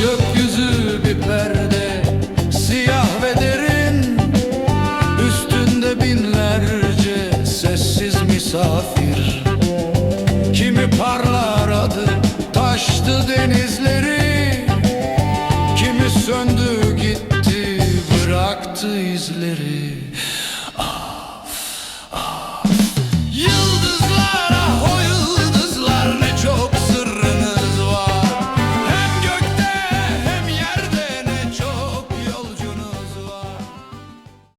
Gökyüzü bir perde siyah ve derin. Üstünde binlerce sessiz misafir. Kimi parlar adı taştı denizleri. Kimi söndü gitti bıraktı izleri.